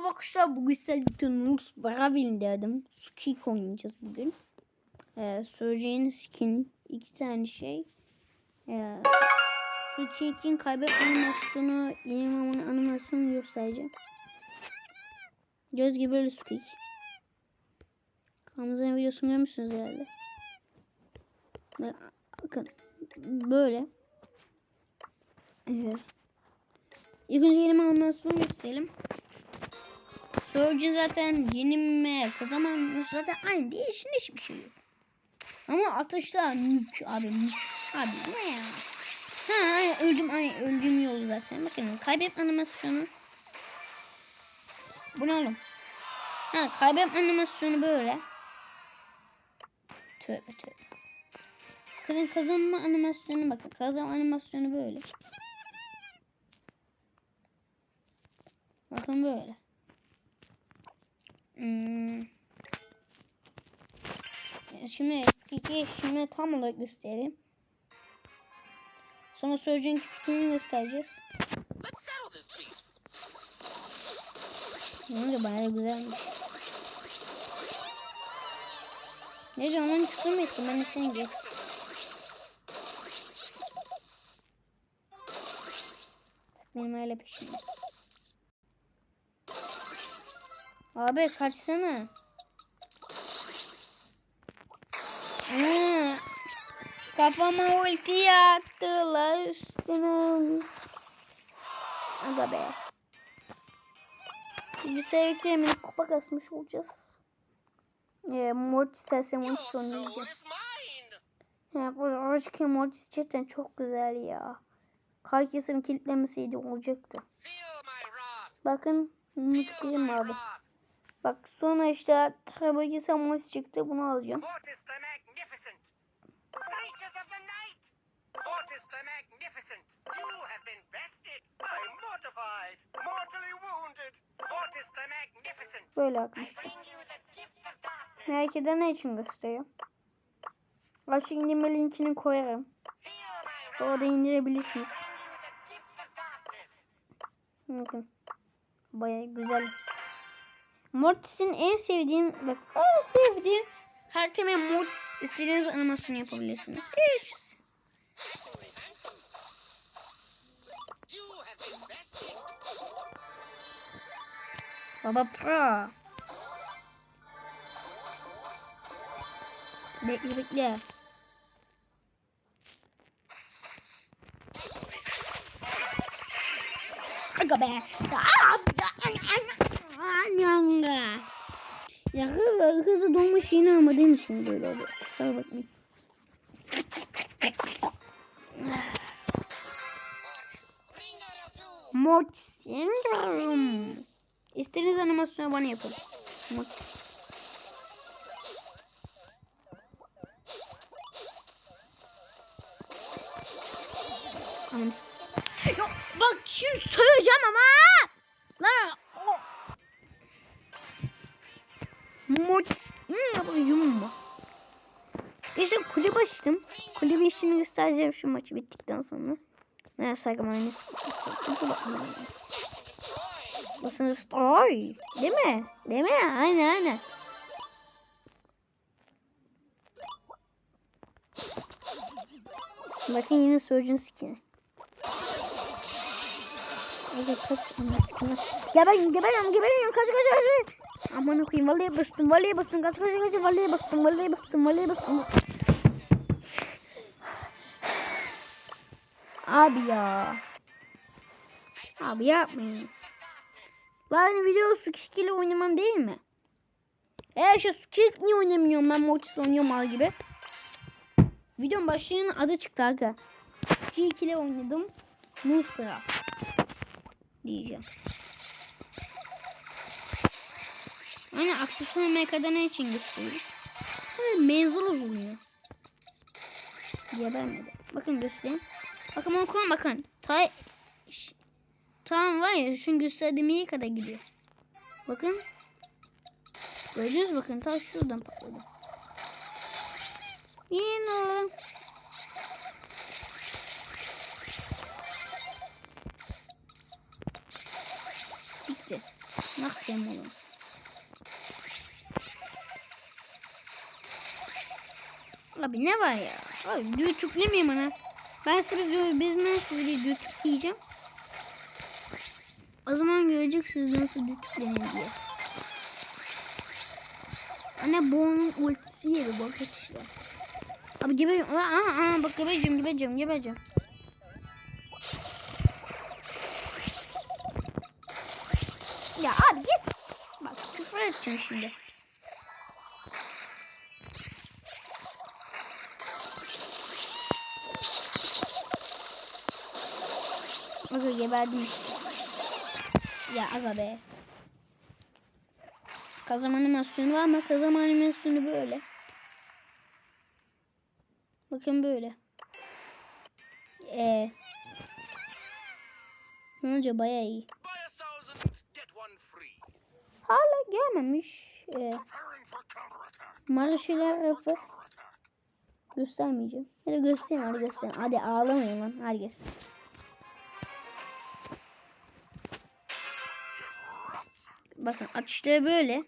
Merhaba arkadaşlar bugün sizlerle Nurs Barabil dedim. Skik oynayacağız bugün. Ee, söyleyeceğin skin iki tane şey. Ee, Skik'in kaybetme animasyonu, yeni animasyonu göstereceğim. Göz gibi böyle Skik. Kanalımızın videosunu görmüşsünüz herhalde. Bakın böyle. Evet. İlk önce yeni animasyonu gösterelim. Surge zaten yenilme, kazanma zaten aynı değişin hiçbir şey yok. Ama atışta nük abi nük. Abi ne ya? Ha öldüm ay öldüğüm yol zaten. Bakın kaybetme animasyonu. Bu ne oğlum? Ha kaybetme animasyonu böyle. Tövbe tövbe. Bakın kazanma animasyonu bakın. Kazanma animasyonu böyle. Bakın böyle. Hmm. Şimdi eski şimdi tam olarak göstereyim. Sonra Surgeon'ın skinini göstereceğiz. Bence bayağı güzelmiş. Ne diyorum onu çıkamayasın ben de seni geç. Benim öyle peşimde. Abi kaçsana. Aa, kafama ulti attılar üstüne. Aga be. Bilgisayar yüklemini kupa kasmış olacağız. Ee, Mortis serse Mortis oynayacağız. Ya bu oradaki Mortis cidden çok güzel ya. Herkesin kilitlemeseydi olacaktı. Bakın mutluyum abi. Bak sonra işte tabii Samus çıktı bunu alacağım. Mortis the Magnificent! Creatures of the night! Mortis the Magnificent! You have been bested! I'm mortified! Mortally wounded! Mortis the Magnificent! Böyle darkness! Belki de ne için gösteriyor? Aşağı indirme linkini koyarım. Orada indirebilirsiniz. Bakın. Baya güzel. Mortis'in en sevdiğim bak en sevdiğim karakter ve Mortis istediğiniz animasyonu yapabilirsiniz. Bested! Baba pro. Bekle bekle. Aga be. Ya hızlı, hızlı dolma şeyini almadığım için böyle oluyor. Kusura bakmayın. Doom! Mortis. İstediğiniz animasyonu bana yapın. Yok bak şimdi söyleyeceğim ama. La. Mortis. Hmm, yapıyorum mu? Neyse kulüp açtım. Kulübün işini göstereceğim şu maçı bittikten sonra. Ne saygım aynı. Basın Oy. Değil mi? Değil mi? Aynen aynen. Bakın yine Surgeon skin'i. Hadi kaç skin'i. Geberim geberim geberim kaç kaç kaç. Aman okuyayım vallahi bastım vallahi bastım kaç kaç kaç vallahi bastım vallahi bastım vallahi bastım. Abi ya. Abi yapmayın. Lan video Sukik ile oynamam değil mi? Eğer şu Sukik niye oynamıyorum ben Mortis oynuyorum mal gibi. Videonun başlığının adı çıktı aga. Sukik ile oynadım. Minecraft. Diyeceğim. Hani aksesuar mekada ne için gösteriyor? Böyle menzil uzunluyor. Gebermedi. Bakın göstereyim. Bakın okuma bakın. Tay Tamam var ya şunu gösterdiğim iyi kadar gidiyor. Bakın. Mü? bakın ta şuradan patladı. Yine. Siktir. Ne yapayım oğlum sen? Abi ne var ya? Abi video tüklemeyin bana. Ben size biz ben size bir video tükleyeceğim. O zaman göreceksiniz nasıl tüklenir diye. Anne bu onun ultisi yeri bak işte. Abi gibi aa, aa, bak gebeceğim gebeceğim gebeceğim. Ya abi git. Bak küfür edeceğim şimdi. Aga geberdim. Ya aga be. Kazım animasyonu var ama kazım animasyonu böyle. Bakın böyle. Ee, Bence bayağı iyi. Hala gelmemiş. Ee, rafı Counterattack. göstermeyeceğim. Hadi göstereyim hadi göstereyim. Hadi ağlamayın lan. Hadi göster. Bakın atışları böyle.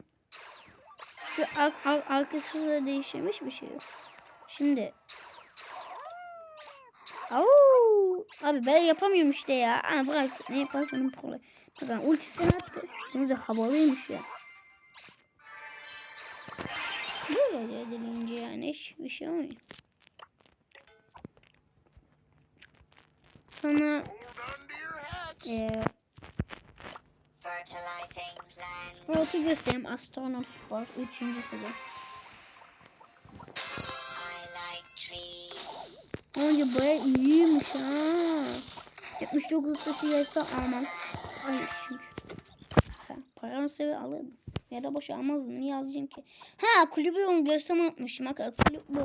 Şu ar ar arkası da değişmiş bir şey yok. Şimdi. Au! Abi ben yapamıyorum işte ya. Aa, bırak ne yaparsan kolay. Bakın ultisini attı. Bunu da havalıymış ya. Böyle edilince yani hiçbir şey olmuyor. Sonra eee Sport'u göstereyim. Astronaut Sport 3. sezon. Önce baya iyiymiş ha. 79 taşı yerse almam. Hayır çünkü. Ha, param sevi alırdım. Ya da boş almazdım. Niye alacağım ki? Ha kulübü onu göstermeyi unutmuşum. Bakın kulüp bu.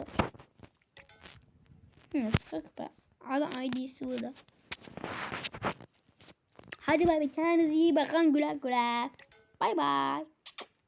Hı, sıfır kupa. Ala ID'si burada. Hadi bay bay. Kendinize iyi bakın. Güle güle. Bay bay.